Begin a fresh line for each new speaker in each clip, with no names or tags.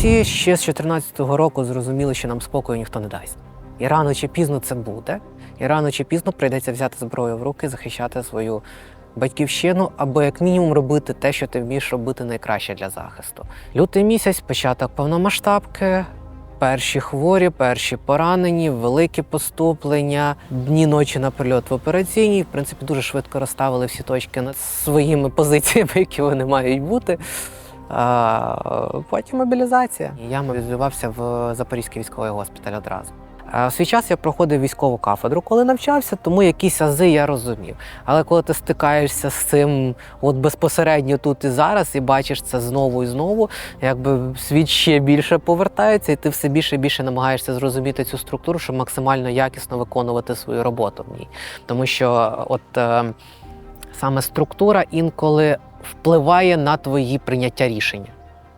всі ще з 2014 року зрозуміли, що нам спокою ніхто не дасть. І рано чи пізно це буде, і рано чи пізно прийдеться взяти зброю в руки, захищати свою батьківщину, або як мінімум робити те, що ти вмієш робити найкраще для захисту. Лютий місяць, початок повномасштабки. Перші хворі, перші поранені, великі поступлення, дні ночі на прильот в операційній. В принципі, дуже швидко розставили всі точки над своїми позиціями, які вони мають бути. Потім мобілізація. Я мобілізувався в Запорізький військовий госпіталь одразу. В свій час я проходив військову кафедру, коли навчався, тому якісь ази я розумів. Але коли ти стикаєшся з цим от безпосередньо тут і зараз, і бачиш це знову і знову, якби світ ще більше повертається, і ти все більше і більше намагаєшся зрозуміти цю структуру, щоб максимально якісно виконувати свою роботу в ній. Тому що от е, саме структура інколи впливає на твої прийняття рішення.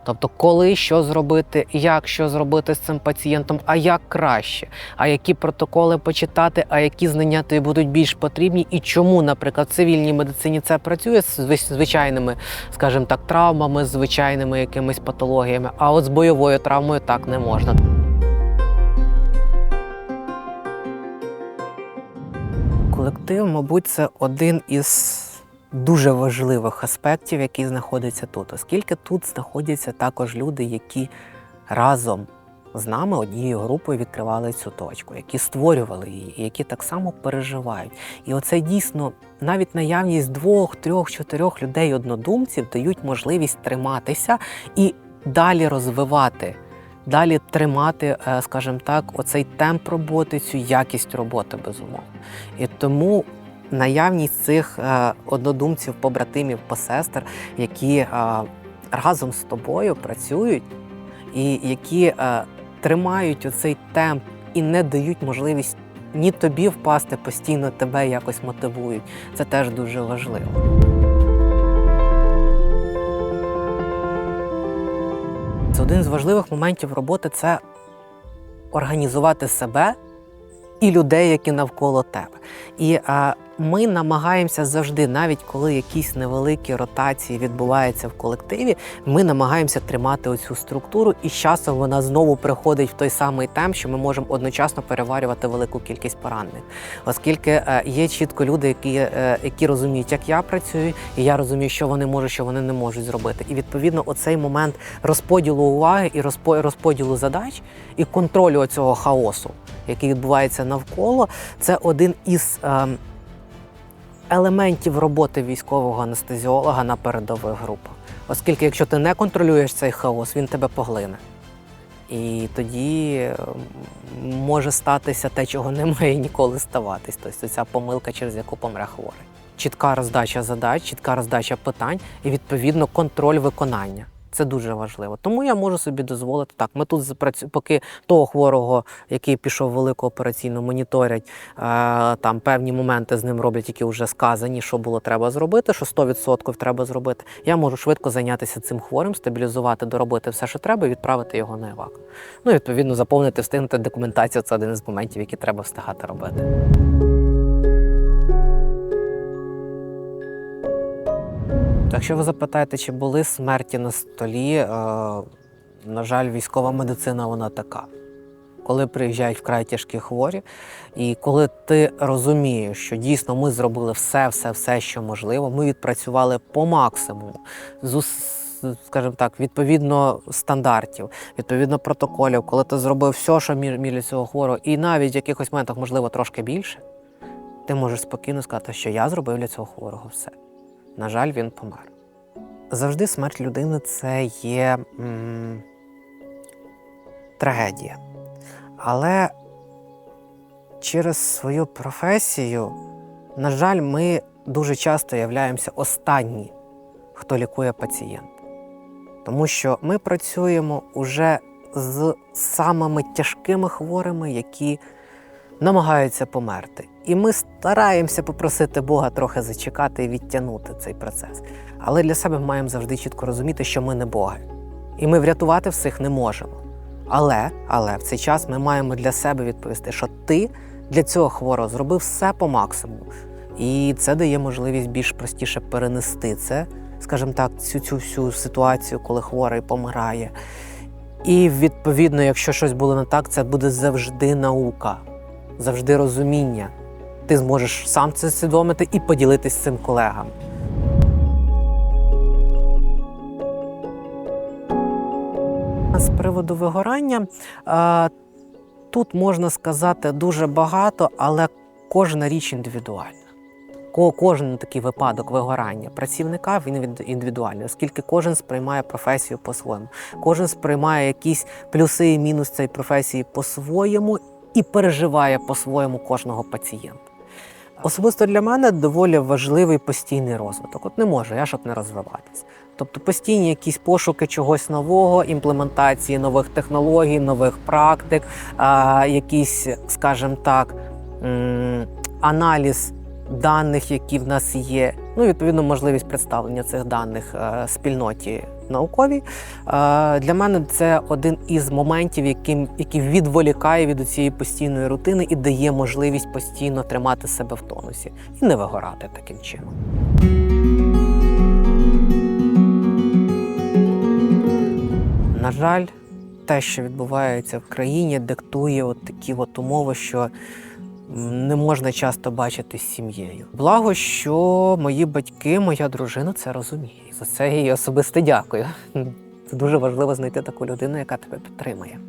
Тобто, коли що зробити, як що зробити з цим пацієнтом, а як краще, а які протоколи почитати, а які знання тобі будуть більш потрібні, і чому, наприклад, в цивільній медицині це працює з звичайними, скажімо так, травмами, з звичайними якимись патологіями, а от з бойовою травмою так не можна. Колектив, мабуть, це один із дуже важливих аспектів, який знаходиться тут, оскільки тут знаходяться також люди, які разом з нами однією групою відкривали цю точку, які створювали її, які так само переживають. І оце дійсно навіть наявність двох, трьох, чотирьох людей однодумців дають можливість триматися і далі розвивати. Далі тримати, е, скажімо так, оцей темп роботи, цю якість роботи, безумовно. І тому наявність цих е, однодумців, побратимів, посестер, які е, разом з тобою працюють, і які е, тримають оцей темп і не дають можливість ні тобі впасти, постійно тебе якось мотивують. Це теж дуже важливо. Це один з важливих моментів роботи це організувати себе і людей, які навколо тебе. І а, ми намагаємося завжди, навіть коли якісь невеликі ротації відбуваються в колективі, ми намагаємося тримати оцю структуру, і з часом вона знову приходить в той самий темп, що ми можемо одночасно переварювати велику кількість поранених. Оскільки е, є чітко люди, які, е, які розуміють, як я працюю, і я розумію, що вони можуть, що вони не можуть зробити. І відповідно, оцей момент розподілу уваги і розподілу задач і контролю цього хаосу, який відбувається навколо, це один із. ем, елементів роботи військового анестезіолога на передових групах. Оскільки, якщо ти не контролюєш цей хаос, він тебе поглине. І тоді може статися те, чого не має ніколи ставатись. Тобто ця помилка, через яку помре хворий. Чітка роздача задач, чітка роздача питань і відповідно контроль виконання. Це дуже важливо. Тому я можу собі дозволити так. Ми тут поки того хворого, який пішов велику операційну, моніторять е, там певні моменти з ним роблять, які вже сказані, що було треба зробити, що 100% треба зробити. Я можу швидко зайнятися цим хворим, стабілізувати, доробити все, що треба, і відправити його на евак. Ну і відповідно заповнити, встигнути документацію. Це один із моментів, які треба встигати робити. Якщо ви запитаєте, чи були смерті на столі, е, на жаль, військова медицина вона така. Коли приїжджають вкрай тяжкі хворі, і коли ти розумієш, що дійсно ми зробили все, все, все, що можливо, ми відпрацювали по максимуму, з скажімо так, відповідно стандартів, відповідно протоколів, коли ти зробив все, що міг цього хворого, і навіть в якихось моментах, можливо, трошки більше, ти можеш спокійно сказати, що я зробив для цього хворого все. На жаль, він помер. Завжди смерть людини це є м, трагедія. Але через свою професію, на жаль, ми дуже часто являємося останні, хто лікує пацієнта. Тому що ми працюємо уже з самими тяжкими хворими, які намагаються померти. І ми стараємося попросити Бога трохи зачекати і відтягнути цей процес. Але для себе ми маємо завжди чітко розуміти, що ми не Боги. І ми врятувати всіх не можемо. Але, але в цей час ми маємо для себе відповісти, що ти для цього хворого зробив все по максимуму. І це дає можливість більш простіше перенести це, скажімо так, цю цю всю ситуацію, коли хворий помирає. І відповідно, якщо щось було не так, це буде завжди наука, завжди розуміння. Ти зможеш сам це свідомити і поділитись цим колегам. З приводу вигорання е, тут можна сказати дуже багато, але кожна річ індивідуальна. Кожен такий випадок вигорання працівника він індивідуальний, оскільки кожен сприймає професію по-своєму, кожен сприймає якісь плюси і мінуси цієї професії по-своєму і переживає по-своєму кожного пацієнта. Особисто для мене доволі важливий постійний розвиток. От не можу я щоб не розвиватися. Тобто постійні якісь пошуки чогось нового, імплементації нових технологій, нових практик, якийсь, скажімо так, аналіз даних, які в нас є. Ну, відповідно, можливість представлення цих даних е, спільноті науковій. Для мене це один із моментів, яким, який відволікає від цієї постійної рутини і дає можливість постійно тримати себе в тонусі і не вигорати таким чином. На жаль, те, що відбувається в країні, диктує от такі от умови, що не можна часто бачити з сім'єю. Благо, що мої батьки, моя дружина це розуміє. За це їй особисто дякую. Це дуже важливо знайти таку людину, яка тебе підтримує.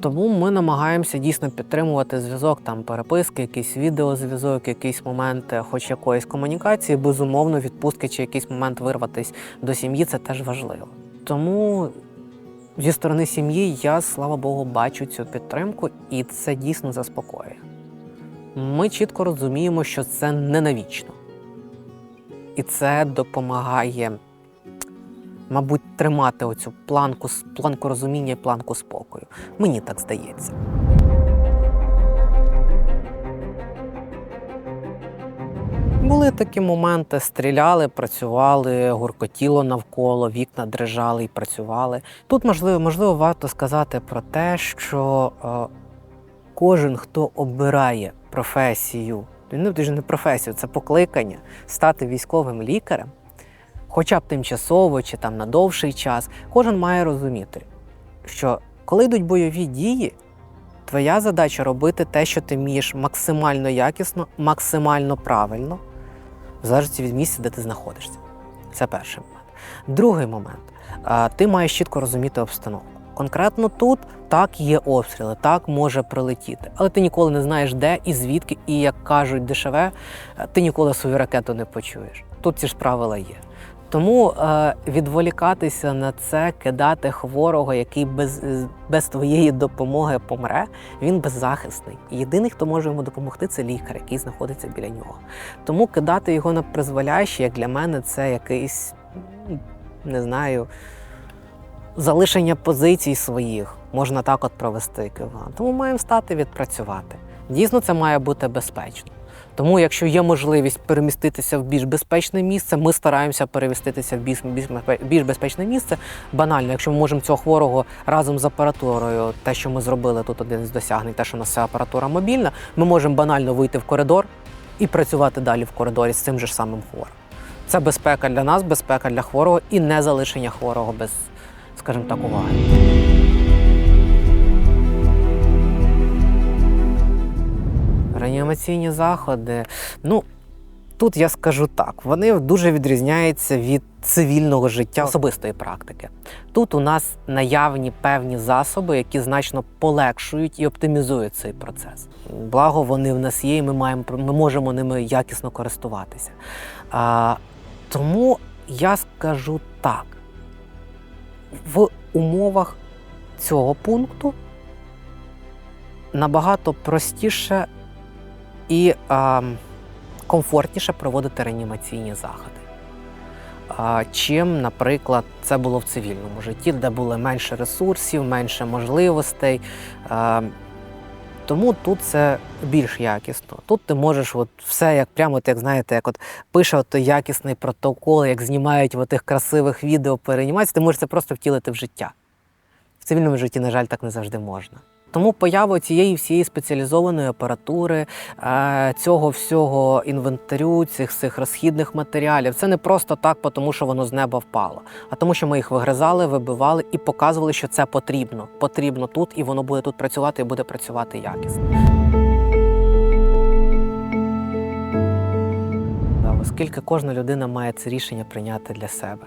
Тому ми намагаємося дійсно підтримувати зв'язок, там переписки, якийсь відеозв'язок, якийсь момент, е, хоч якоїсь комунікації, безумовно, відпустки чи якийсь момент вирватися до сім'ї це теж важливо. Тому зі сторони сім'ї я, слава Богу, бачу цю підтримку, і це дійсно заспокоює. Ми чітко розуміємо, що це не навічно. І це допомагає, мабуть, тримати оцю планку, планку розуміння і планку спокою. Мені так здається. Були такі моменти: стріляли, працювали, гуркотіло навколо, вікна дрижали і працювали. Тут можливо, можливо, варто сказати про те, що е, кожен, хто обирає професію, ну ти ж не професію, це покликання стати військовим лікарем, хоча б тимчасово чи там на довший час, кожен має розуміти, що коли йдуть бойові дії, твоя задача робити те, що ти вмієш максимально якісно, максимально правильно, в залежності від місця, де ти знаходишся. Це перший момент. Другий момент. Ти маєш чітко розуміти обстановку. Конкретно тут так є обстріли, так може прилетіти, але ти ніколи не знаєш, де і звідки, і як кажуть дешеве, ти ніколи свою ракету не почуєш. Тут ці ж правила є. Тому е, відволікатися на це, кидати хворого, який без, е, без твоєї допомоги помре, він беззахисний. Єдиний, хто може йому допомогти, це лікар, який знаходиться біля нього. Тому кидати його на призволяще, як для мене, це якийсь, не знаю, залишення позицій своїх. Можна так от провести еквівалент. Тому маємо стати відпрацювати. Дійсно, це має бути безпечно. Тому, якщо є можливість переміститися в більш безпечне місце, ми стараємося переміститися в більш, більш, більш безпечне місце. Банально, якщо ми можемо цього хворого разом з апаратурою, те, що ми зробили тут один з досягнень, те, що у нас ця апаратура мобільна, ми можемо банально вийти в коридор і працювати далі в коридорі з цим же ж самим хворим. Це безпека для нас, безпека для хворого і не залишення хворого без, скажімо так, уваги. Реанімаційні заходи. Ну, тут я скажу так: вони дуже відрізняються від цивільного життя особистої практики. Тут у нас наявні певні засоби, які значно полегшують і оптимізують цей процес. Благо, вони в нас є, і ми, маємо, ми можемо ними якісно користуватися. А, тому я скажу так: в умовах цього пункту набагато простіше і е, комфортніше проводити реанімаційні заходи. Чим, наприклад, це було в цивільному житті, де було менше ресурсів, менше можливостей. Тому тут це більш якісно. Тут ти можеш от все як прямо, як знаєте, як от пише от якісний протокол, як знімають в тих красивих відео переанімації, ти можеш це просто втілити в життя. В цивільному житті, на жаль, так не завжди можна. Тому поява цієї всієї спеціалізованої апаратури, е, цього всього інвентарю, цих всіх розхідних матеріалів, це не просто так, тому що воно з неба впало, а тому, що ми їх вигризали, вибивали і показували, що це потрібно. Потрібно тут, і воно буде тут працювати, і буде працювати якісно. Оскільки кожна людина має це рішення прийняти для себе.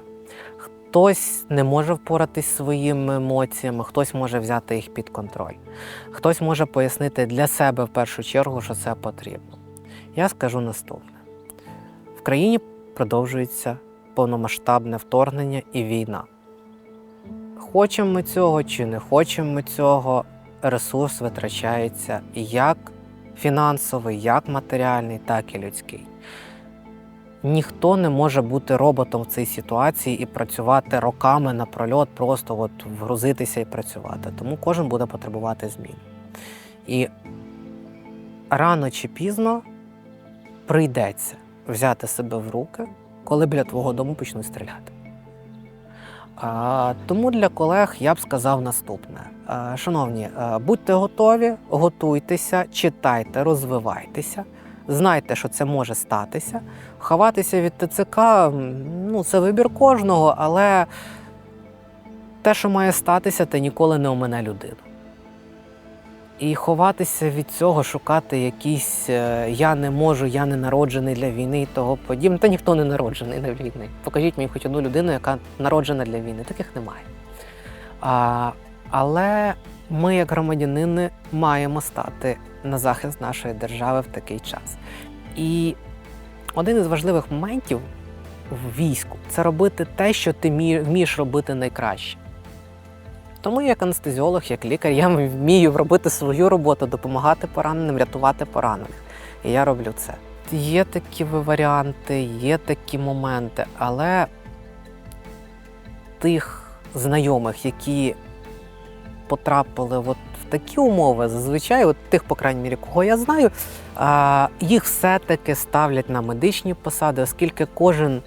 Хтось не може впоратись своїми емоціями, хтось може взяти їх під контроль. Хтось може пояснити для себе в першу чергу, що це потрібно. Я скажу наступне: в країні продовжується повномасштабне вторгнення і війна. Хочемо ми цього чи не хочемо ми цього, ресурс витрачається як фінансовий, як матеріальний, так і людський. Ніхто не може бути роботом в цій ситуації і працювати роками напрольот, просто от вгрузитися і працювати. Тому кожен буде потребувати змін. І рано чи пізно прийдеться взяти себе в руки, коли біля твого дому почнуть стріляти. А, тому для колег я б сказав наступне: шановні, будьте готові, готуйтеся, читайте, розвивайтеся. Знайте, що це може статися. Ховатися від ТЦК ну, це вибір кожного, але те, що має статися, те ніколи не омине людину. І ховатися від цього, шукати якісь е, я не можу, я не народжений для війни і того подібне. Та ніхто не народжений для війни. Покажіть мені хоч одну людину, яка народжена для війни. Таких немає. А, але ми, як громадянини, маємо стати на захист нашої держави в такий час. І один із важливих моментів в війську це робити те, що ти вмієш робити найкраще. Тому як анестезіолог, як лікар, я вмію робити свою роботу, допомагати пораненим, рятувати поранених. І я роблю це. Є такі варіанти, є такі моменти, але тих знайомих, які потрапили от в такі умови, зазвичай, от тих, по крайній мірі, кого я знаю, їх все-таки ставлять на медичні посади, оскільки кожен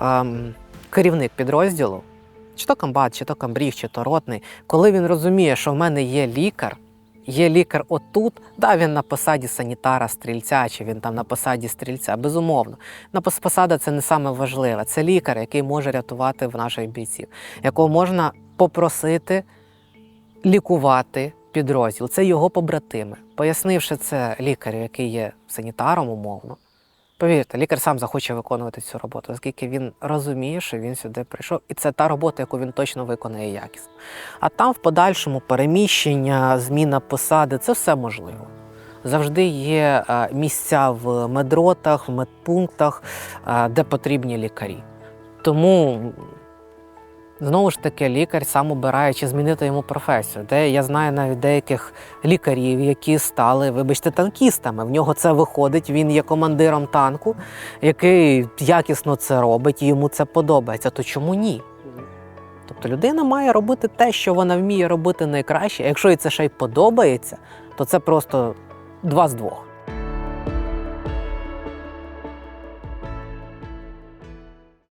ем, керівник підрозділу, чи то комбат, чи то камбріг, чи то ротний, коли він розуміє, що в мене є лікар, є лікар отут, да, він на посаді санітара, стрільця, чи він там на посаді стрільця, безумовно. На посада це не саме важливе. Це лікар, який може рятувати в наших бійців, якого можна попросити лікувати підрозділ. Це його побратими. Пояснивши це лікарю, який є санітаром умовно. Повірте, лікар сам захоче виконувати цю роботу, оскільки він розуміє, що він сюди прийшов, і це та робота, яку він точно виконає якісно. А там в подальшому переміщення, зміна посади це все можливо. Завжди є е, місця в медротах, в медпунктах, е, де потрібні лікарі. Тому знову ж таки лікар сам обирає, чи змінити йому професію. Де я знаю навіть деяких лікарів, які стали, вибачте, танкістами. В нього це виходить. Він є командиром танку, який якісно це робить, і йому це подобається. То чому ні? Тобто людина має робити те, що вона вміє робити найкраще. Якщо їй це ще й подобається, то це просто два з двох.